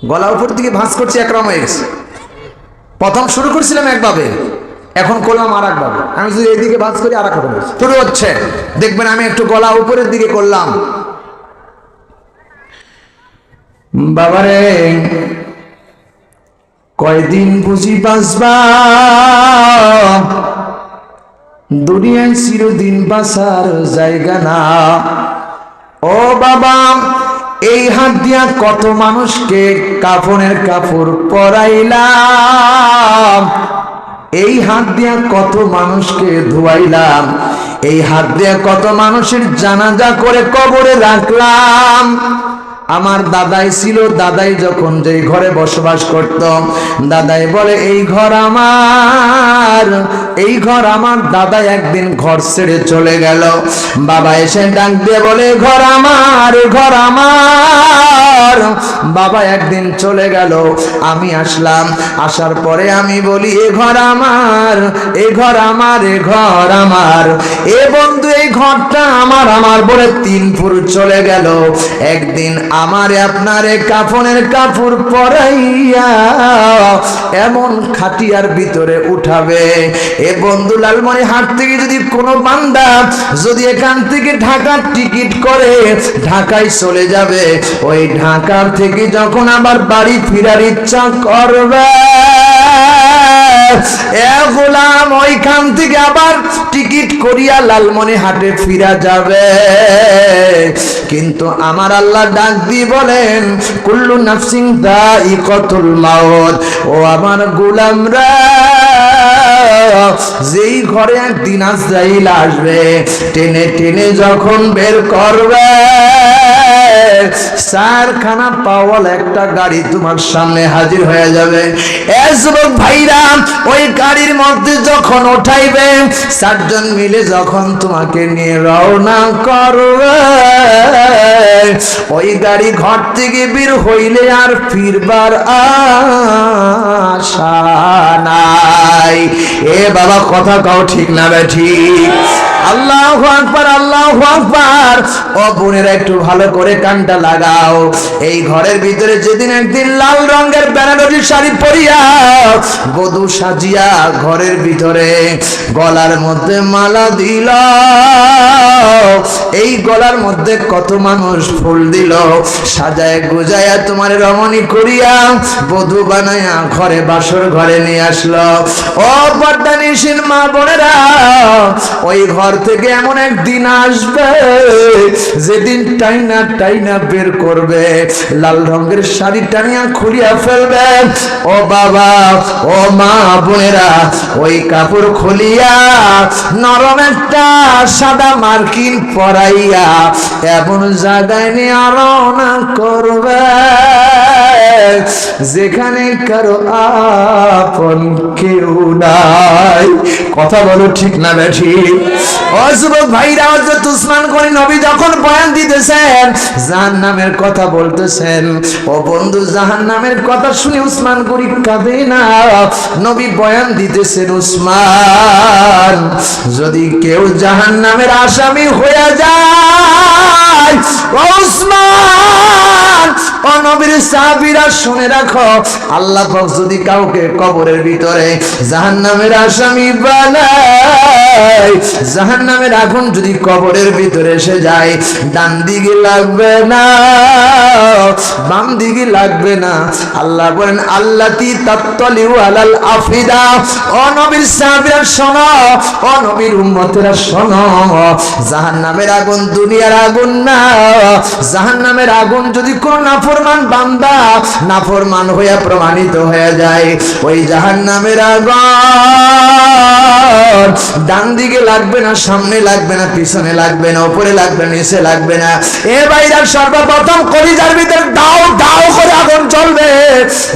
গলা উপর দিকে ভাঁজ করছি, একরকম হয়ে গেছে। প্রথম শুরু করছিলাম একভাবে, এখন করলাম আর একভাবে আমি যদি এইদিকে ভাঁজ করি আর এক শুরু হচ্ছে। দেখবেন আমি একটু গলা উপরের দিকে করলাম। বাবারে, কয়দিন বুঝি বাঁচবা? দুনিয়ায় চিরদিন বাঁচার জায়গা না। ও বাবা এই হাত দিয়া কত মানুষকে কাফনের কাপড় পরাইলাম। এই হাত দিয়া কত মানুষকে ধোয়াইলাম। এই হাত দিয়া কত মানুষের জানাজা করে কবরে রাখলাম। আমার দাদাই ছিল, দাদাই যখন যে ঘরে বসবাস করত, দাদাই বলে, এই ঘর আমার, এই ঘর আমার। দাদা একদিন ঘর ছেড়ে চলে গেল। বাবা এসে ডাক দিয়ে বলে ঘর আমার ঘর আমার। বাবা একদিন চলে গেল। আমি আসলাম। আসার পরে আমি বলি, এ ঘর আমার, এ ঘর আমার, এ ঘর আমার। এ বন্ধু, এই ঘরটা আমার আমার, বলে তিন ফুর চলে গেল। একদিন আমারে আপনারে কাফনের কাপড় পরাইয়া এমন খাটিয়ার ভিতরে উঠাবে। এ বন্ধু লালমনি, হাট থেকে যদি কোনো বান্দা যদি এখান থেকে ঢাকার টিকিট করে, ঢাকায় চলে যাবে। ওই ঢাকার থেকে যখন আবার বাড়ি ফিরার ইচ্ছা করবে গোলাম ওইখান থেকে আবার টিকিট করিয়া লালমনি হাটে ফিরা যাবে। কিন্তু আমার আল্লাহ ডাক দিয়ে বলেন, কুল্লু নাফসিং দা ইকতুল মাউত। ও আমার গোলামরা, যেই ঘরে একদিন আজরাইল আসবে, টেনে টেনে যখন বের করবে চারখানা পাওয়াল, একটা গাড়ি তোমার সামনে হাজির হয়ে যাবে। এ যুবক ভাইরা, ওই গাড়ির মধ্যে যখন উঠাইবে, চারজন মিলে যখন তোমাকে নিয়ে রওনা করবে, ওই গাড়ি ঘর থেকে বের হইলে আর ফিরবার আশা নাই। এ বাবা, কথা কাও ঠিক না ঠিক? আল্লাহ আকবার আল্লাহ আকবার। ও বোনেরা, একটু ভালো করে কানটা লাগাও। এই ঘরের ভিতরে যেদিন একদিন লাল রঙের বেনারসি শাড়ি পরিয়া বধূ সাজিয়া ঘরের ভিতরে গলার মধ্যে মালা দিল। এই গলার মধ্যে কত মানুষ ফুল দিল। সাজায় গুজায়া তোমার রমণী করিয়া বধূ বানায়া ঘরে বাসর ঘরে নিয়ে আসলো। ও পর্দা নিশিন মা বোনেরা, ওই ঘর থেকে এমন একদিন আসবে, যেদিন টাইনা টাইনা বের করবে, লাল রঙের শাড়ি টানিয়া খুলিয়া ফেলবে। ও বাবা, ও মা বোনেরা, ওই কাপড় খুলিয়া নরম একটা সাদা মার্কিন পরাইয়া এমন জায়গায় নিয়ে রওনা করবে, যেখানে কারও আপন কেউ নাই। কথা বলো ঠিক না বেঠি ও যুবক ভাইরা, হযরত উসমান গনি নবী যখন বয়ান দিতেছেন, জাহান্নামের কথা বলতেছেন। ও বন্ধু, জাহান্নামের কথা শুনে উসমান গনি কাঁদে না? নবী বয়ান দিতেছেন, উসমান, যদি কেউ জাহান্নামের আসামি হয়ে যায়, ও উসমান শুনে রাখো, আল্লাহ যদি কাউকে কবরের ভিতরে আসামি বানায় আগুন যদি কবরের ভিতরে এসে যায়, ডান দিকে লাগবে না, বাম দিকে লাগবে না। আল্লাহ বলেন আল্লাহ তি তাত্তলিউ আলাল আফিদা। ও নবীর শোনো, জাহান্নামের আগুন দুনিয়ার আগুন না, জাহান্নামের আগুন যদি কোন নাফরমান বান্দা, নাফরমান হইয়া প্রমাণিত হয়ে যায়। ওই জাহান্নামের আগুন। ডান দিকে লাগবে না, সামনে লাগবে না, পিছনে লাগবে না, উপরে লাগবে না, নিচে লাগবে না। এ বাইরা সর্বপ্রথম কলিজার ভিতরে দাও দাও করে আগুন চলবে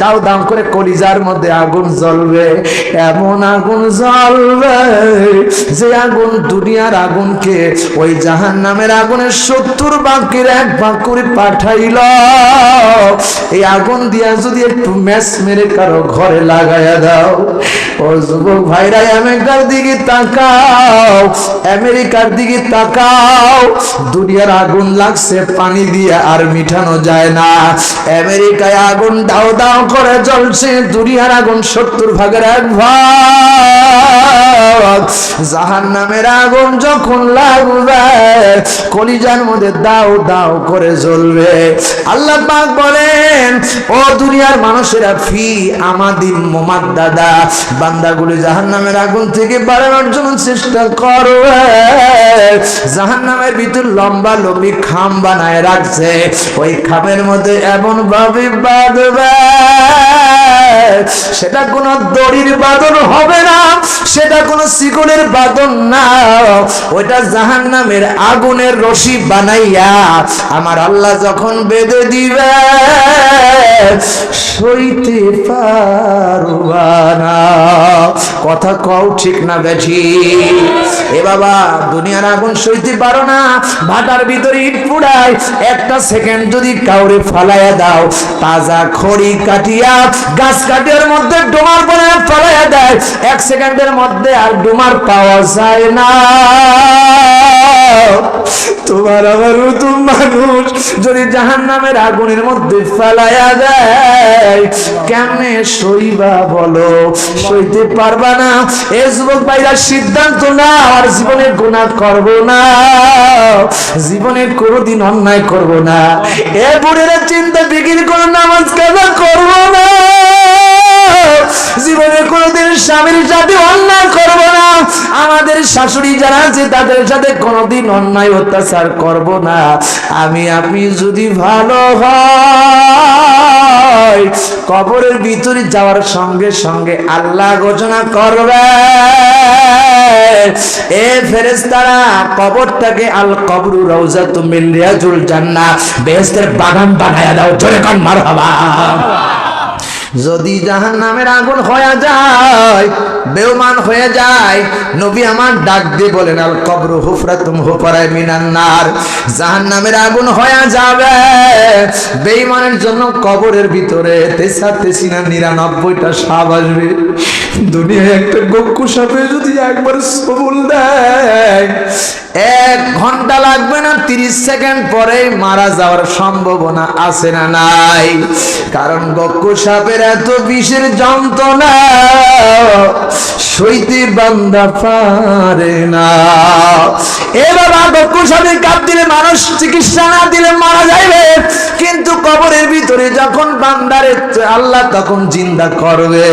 দাও দাও করে কলিজার মধ্যে আগুন জ্বলবে। এমন আগুন জ্বলবে যে আগুন দুনিয়ার আগুনকে ওই জাহান নামের আগুনের সত্তর বাক্যের এক করে পাঠাইল। এই আগুন দিয়া যদি একটু ম্যাচ মেরে কারও ঘরে লাগাইয়া দাও। ও যুবক ভাইরা, আমেরিকার দিকে তাকাও, আমেরিকার দিকে তাকাও। দুনিয়ার আগুন লাগছে, পানি দিয়ে আর মিঠানো যায় না। আমেরিকায় আগুন দাও দাও করে জ্বলছে, দুনিয়ার আগুন সত্তর ভাগের এক ভাগ। জাহান নামের আগুন যখন লাগবে, কলিজার মধ্যে দাও দাও করে জ্বলবে। আল্লাহ পাক বলেন, ও দুনিয়ার মানুষেরা, ফি আমাদিন মোমাদ দাদা বান্দাগুলি জাহান নামের আগুন থেকে বাড়ানোর জন্য চেষ্টা করবে। জাহান নামের ভিতর লম্বা লম্বি খাম বানায় রাখছে, ওই খামের মধ্যে এমন ভাবে বাঁধবে। সেটা কোনো দড়ির বাদন হবে না, সেটা কোনো শিকলের বাদন না। ওইটা জাহান নামের আগুনের রশি বানাইয়া আমার আল্লাহ যখন বেঁধে দিবে সইতে পারবা না। কথা কও ঠিক না বেঠি। এ বাবা, দুনিয়ার আগুন সইতে পারো না। ভাটার ভিতরে ইট পুড়ায় একটা সেকেন্ড যদি কাউরে ফালাইয়া দাও, তাজা খড়ি কাটিয়া গাছ কাটিয়ার মধ্যে ডোমার বনে ফালাইয়া দেয়। এক সেকেন্ডের মধ্যে আর ডোমার পাওয়া যায় না। তোমার আমার মানুষ যদি জাহান নামের আগুনের মধ্যে দেয়, কেমনে সইবা বলো? সইতে পারবা না। এ যুবক ভাইরা, সিদ্ধান্ত না আর জীবনে গুণা করব না। জীবনে কোনোদিন অন্যায় করব না। এ বুড়েরা চিন্তা বিক্রি করে নামাজ কাজা করব না। জীবনে কোনোদিন স্বামীর সাথে অন্যায় করব না। আমাদের শাশুড়ি যারা আছে, তাদের সাথে কোনোদিন অন্যায় অত্যাচার করব না। আমি, আপনি যদি ভালো হয়, কবরের ভিতরে যাওয়ার সঙ্গে সঙ্গে আল্লাহ ঘোষণা করবে। এ ফেরেস্তারা কবরটাকে আল কবরু রওজা তুমি রিয়াজুল জান্নাত বেহেশতের বাগান বানায়া দাও। জোরে কান, মারহাবা। যদি জাহান নামের আগুন হয়ে যায় বেউমান হয়ে যায়, নবী আমার ডাক দিয়ে বলেন, আল কবর হুফরা তুম হুফরায় মিনান্নার জাহান নামের আগুন হয়ে যাবে। বেইমানের জন্য কবরের ভিতরে তেসা তেসিনা নিরানব্বইটা সাপ আসবে। দুনিয়ায় একটা গক্কু সাপে যদি একবার সবুল দেয়, এক ঘণ্টা লাগবে না, তিরিশ সেকেন্ড পরে মারা যাওয়ার সম্ভাবনা আছে না নাই। কারণ গক্কু সাপের এত বিষের যন্ত্রণা, সইতে বান্দা পারে না। এ বাবা গক্কু সাপের কাপ দিলে মানুষ চিকিৎসা না দিলে মারা যাইবে। কিন্তু কবরের ভিতরে যখন বান্দারে আল্লাহ তখন জিন্দা করবে।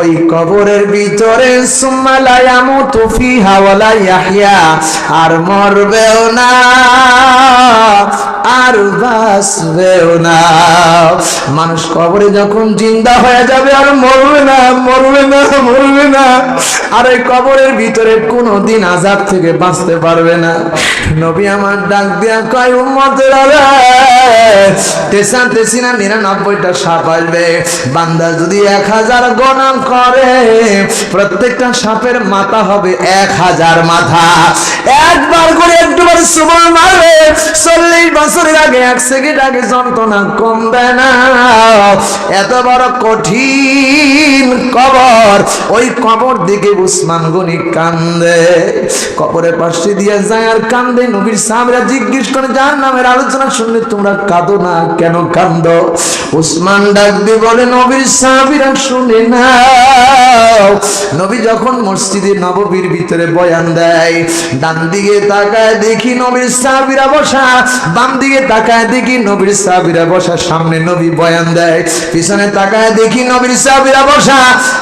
ওই কবরের ভিতরে সুম্মালায়ামু তুফি হাওয়ালা ইয়াহিয়া আর মরবেও না, আর বাঁচবেও না। মানুষ কবরে যখন জিন্দা হয়ে যাবে, আর মরবে না মরবে না মরবে না। আর এই কবরের ভিতরে কোনো দিন আজাব থেকে বাঁচতে পারবে না। নবী আমার ডাক দিয়া কয়, উম্মতের তেসান তেসিনা নিরানব্বইটা সাপ আসবে। বান্দা যদি এক হাজার গণন করে, প্রত্যেকটা সাপের মাথা হবে এক হাজার মাথা। একবার করে একটুবার সুবল মারবে চল্লিশ বছরের আগে এক সেকেন্ড আগে যন্ত্রণা কমবে না। এত বড় কঠিন কবর, ওই কবর দিকে উসমান গনি কান্দে। কবরের পাশে দিয়ে যায় আর কান্দে। নবীর সাহাবীরা জিজ্ঞেস করে, যার নামের আলোচনা শুনলে তোমরা কাঁদো না? কেন কান্দ ডাক দিয়ে বলে, নবীর সাহাবীরা শুনে না। নবী যখন মসজিদে নববীর ভিতরে বয়ান দেয়, ডান দিকে তাকায় দেখি নবীর সাহাবীরা বসা, বাম দিকে তাকায় দেখি নবীর সাহাবীরা বসা, সামনে নবী বয়ান দেয়, পিছনে তাকায় দেখি নবীর সাহাবীরা বসা।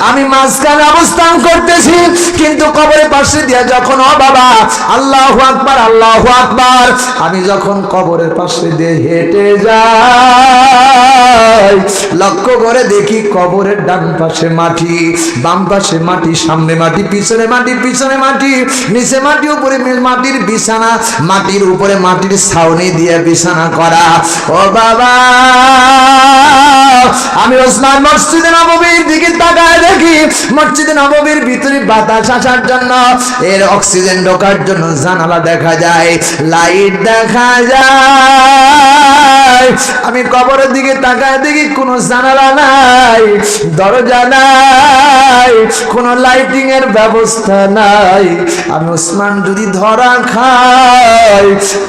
আমি মাঝখানে অবস্থান করতেছি, কিন্তু কবরের পাশে দিয়া যখন, ও বাবা, আল্লাহ আকবার আল্লাহ আকবার, আমি যখন কবরের পাশে দিয়ে হেঁটে যাই, লক্ষ্য করে দেখি কবরের ডান পাশে মাটি বাম পাশে মাটি, সামনে মাটি, পিছনে মাটি পিছনে মাটি, নিচে মাটি, উপরে মাটির বিছানা, মাটির উপরে মাটির ছাউনি দিয়ে বিছানা করা। ও বাবা! আমি ওসমান মসজিদে নববীর দিকে তাকায় দেখি মসজিদে নববীর ভিতরে বাতাস আসার জন্য, এর অক্সিজেন ঢোকার জন্য জানালা দেখা যায়, লাইট দেখা যায়। আমি কবরের দিকে তাকায় দেখি কোনো জানালা নাই, দরজা নাই কোনো লাইটিং এর ব্যবস্থা নাই। আমি ওসমান যদি ধরা খাই,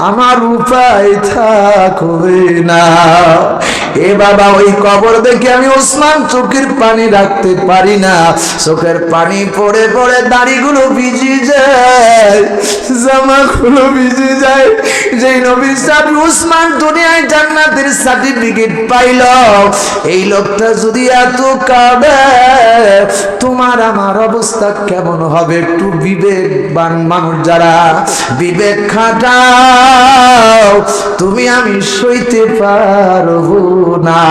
আমার উপায় থাকবে না। এ বাবা, ওই কবর দেখে আমি ওসমান চোখের পানি রাখতে পারি না। চোখের পানি পড়ে পড়ে দাড়িগুলো ভিজে যায়, জামাগুলো ভিজে যায়। যেই নবীর সাহেব উসমান দুনিয়ায় জান্নাতের সার্টিফিকেট পাইল, এই লোকটা যদি এত কাঁদে, তোমার আমার অবস্থা কেমন হবে একটু বিবেকবান মানুষ যারা বিবেক খাটাও, তুমি আমি সইতে পারব না।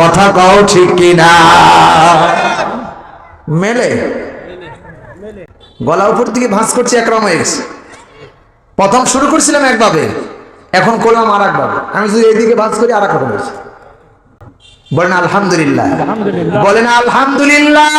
কথা কও ঠিক কিনা? মেলে? গলা উপর দিকে ভাঁজ করছি হয়ে গেছে। প্রথম শুরু করছিলাম একভাবে, এখন করলাম আর একভাবে আমি যদি এইদিকে ভাঁজ করি আর এক রকম বলেন আলহামদুলিল্লাহ। বলেন আলহামদুলিল্লাহ।